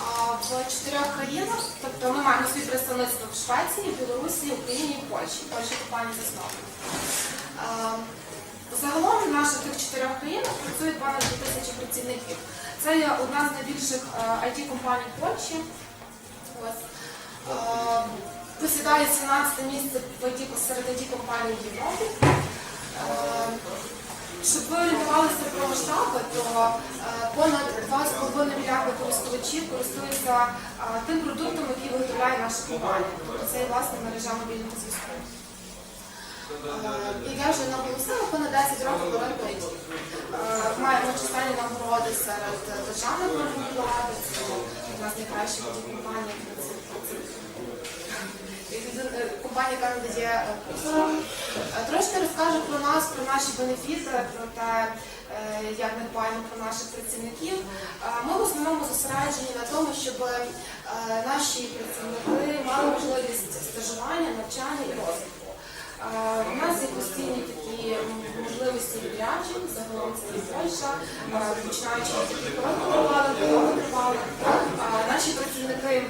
а, в чотирьох країнах. Тобто ми маємо свої представництва в Швеції, Білорусі, Україні і Польщі. Польща компанія заснована. Загалом в наших тих чотирьох країнах працює понад 2 тисячі працівників. Це є одна з найбільших IT-компаній Польщі. Посідає 17 місце серед IT-компаній в Європі. Щоб ви орієнтувалися про масштаби, то е, понад 2,5 мільярди користувачів користуються е, тим продуктом, який виготовляє наша компанія. Тобто це є власне мережа мобільного зв'язку. Е, І я вже наголосила, понад 10 років ринку IT. Маємо численні нагороди серед державних органів влади, це одна з найкращих компаній. Компанія, яка надає е, послуги. Е, Трошки розкажу про нас, про наші бенефіти, про те, е, як ми дбаємо про наших працівників. Е, Ми в основному зосереджені на тому, щоб наші працівники мали можливість стажування, навчання і розвитку. У нас є постійні такі можливості відряджень, загалом це і Польща, починаючи від короткотривалих, довготривалих. Наші працівники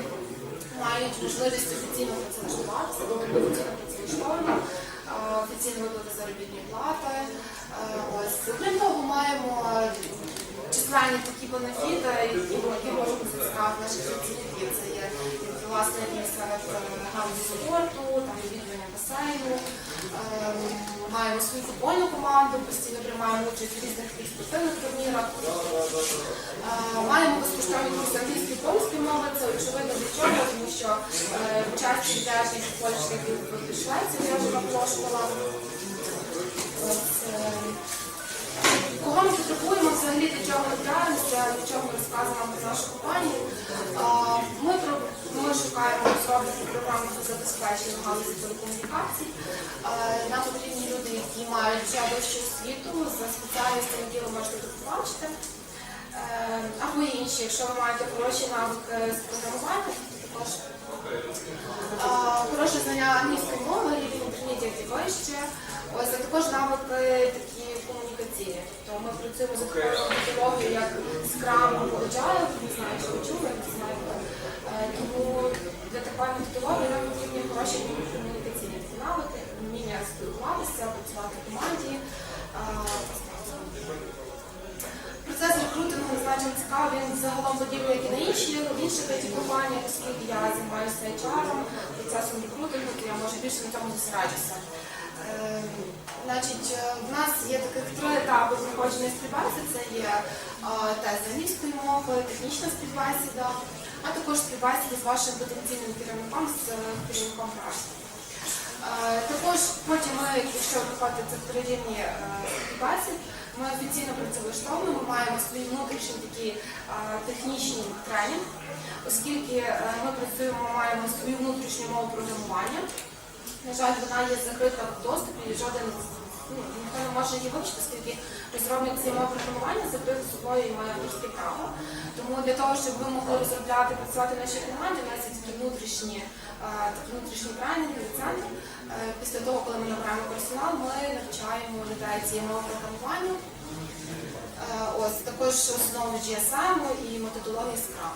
мають можливість офіційно працевлаштуватися, офіційно працевлаштовані, офіційно виплати заробітні плати. Ось. Крім того, маємо численні такі бенефіти, які можуть цікаві наших працівників. Це є власне серед е, галузі спорту, відвідування басейну. Маємо свою футбольну команду, постійно приймаємо участь в різних спортивних турнірах. Маємо безкоштовні курси англійської і польської мови. Це очевидно для чого, відряджень в Польщі і в Швеції я вже наголошувала. Е, Кого ми потребуємо взагалі для чого ми вдраємося, для чого ми розказуємо про нашу компанію. Ми, шукаємо розробників програми забезпечення в галузі телекомунікацій. Нам потрібні люди, які мають вже вищу освіту за спеціальністю, які ви можете тут побачити. Е, Або інші, якщо ви маєте хороші навики з програмування, інтермедіат. Ось, а також навики такі комунікаційні. Тобто ми працюємо за такою методологією, як Scrum або Agile, не знаю, чи ви чули, не знаю. Е, Тому для такої методології нам потрібні хороші комунікаційні навики, вміння спілкуватися, працювати в команді. Процес рекрутингу назначено цікавий, він загалом подібний, як і на інші в інших компаніях, оскільки я займаюся HR, процесом рекрутингу, то я може більше на цьому зосереджуся. Е, Значить, е, в нас є таких три етапи проходження співбесід. Це є е, тест англійської мови, технічна співбесіда, а також співбесіда з вашим потенційним керівником, з керівником. Е, Також потім ми, якщо цих три рівні співбесід, ми офіційно працевлаштовуємо, ми маємо свої внутрішні такі е, технічні тренінг, оскільки ми працюємо, маємо свою внутрішню мову програмування. На жаль, вона є закрита в доступі і жоден ну, ніхто не може її вивчити, оскільки розробник мови програмування закрив за собою і має авторське право. Тому для того, щоб ви могли розробляти, працювати в нашій команді, у нас є такі внутрішні, е, такі внутрішні тренінги, центри. Е, Після того, коли ми набираємо персонал, ми навчаємо людей цієї мови програмування. Е, Ось також основи GSM і методології Scrum.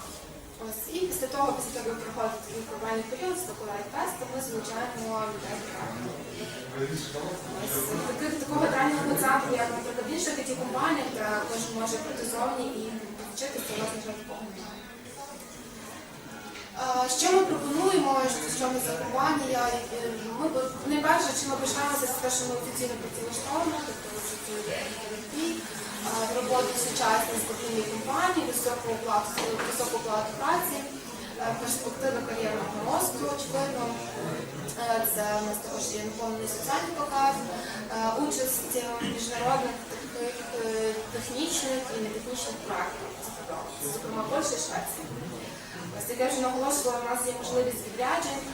Ось і після того, після того, як проходить такий період, з такого тест, ми залучаємо людей до. Ось такого тренінгового центру, як наприклад інших it компаніях, де кожен може прийти зовні і вчитися, на жаль такого немає. Що ми пропонуємо, що ми за компанія? Е, Ми найперше, чим ми почнемося, це те, що ми офіційно працевлаштовуємо, тобто працюємо в в роботу сучасні стабільні компанії, високу оплату, високу оплату праці, е, перспективи кар'єрного росту, очевидно. Е, Це у нас також є наповнений соціальний показ, е, участь міжнародних таких е, технічних і нетехнічних проєктах, зокрема Польща і Швеція. Ось як я вже наголошувала, у нас є можливість відряджень, е,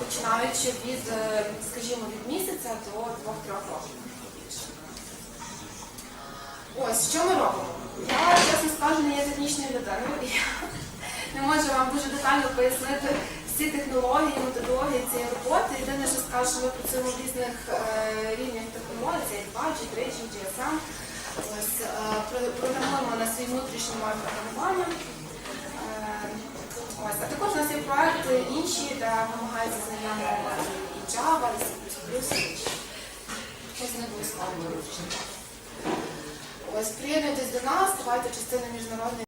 починаючи від, е, скажімо, від місяця до двох-трьох років. Ось, що ми робимо? Я, чесно скажу, не є технічною людиною, і я не можу вам дуже детально пояснити всі технології, методології цієї роботи. Єдине, що скажу, що ми працюємо в різних е, рівнях технологій, це є 2, G3, G, GSM. Ось, е, про- програмуємо на свій внутрішній мові програмування. інші, де вимагається знання і Java, і C++. Щось не обов'язково вивчення. Ось приєднуйтесь до нас, давайте частиною міжнародної